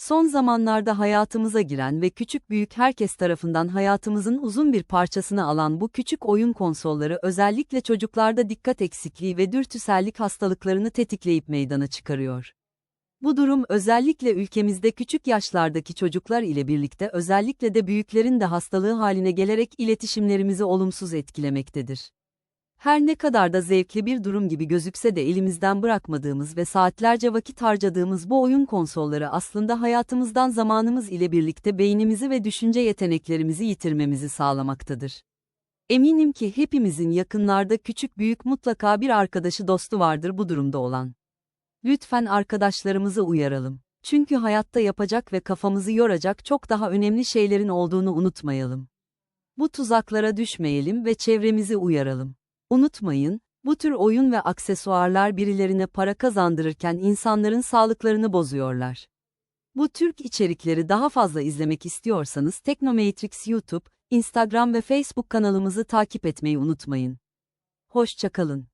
Son zamanlarda hayatımıza giren ve küçük büyük herkes tarafından hayatımızın uzun bir parçasını alan bu küçük oyun konsolları özellikle çocuklarda dikkat eksikliği ve dürtüsellik hastalıklarını tetikleyip meydana çıkarıyor. Bu durum özellikle ülkemizde küçük yaşlardaki çocuklar ile birlikte özellikle de büyüklerin de hastalığı haline gelerek iletişimlerimizi olumsuz etkilemektedir. Her ne kadar da zevkli bir durum gibi gözükse de elimizden bırakmadığımız ve saatlerce vakit harcadığımız bu oyun konsolları aslında hayatımızdan zamanımız ile birlikte beynimizi ve düşünce yeteneklerimizi yitirmemizi sağlamaktadır. Eminim ki hepimizin yakınlarda küçük büyük mutlaka bir arkadaşı dostu vardır bu durumda olan. Lütfen arkadaşlarımızı uyaralım. Çünkü hayatta yapacak ve kafamızı yoracak çok daha önemli şeylerin olduğunu unutmayalım. Bu tuzaklara düşmeyelim ve çevremizi uyaralım. Unutmayın, bu tür oyun ve aksesuarlar birilerine para kazandırırken insanların sağlıklarını bozuyorlar. Bu Türk içerikleri daha fazla izlemek istiyorsanız Teknomatrix YouTube, Instagram ve Facebook kanalımızı takip etmeyi unutmayın. Hoşçakalın.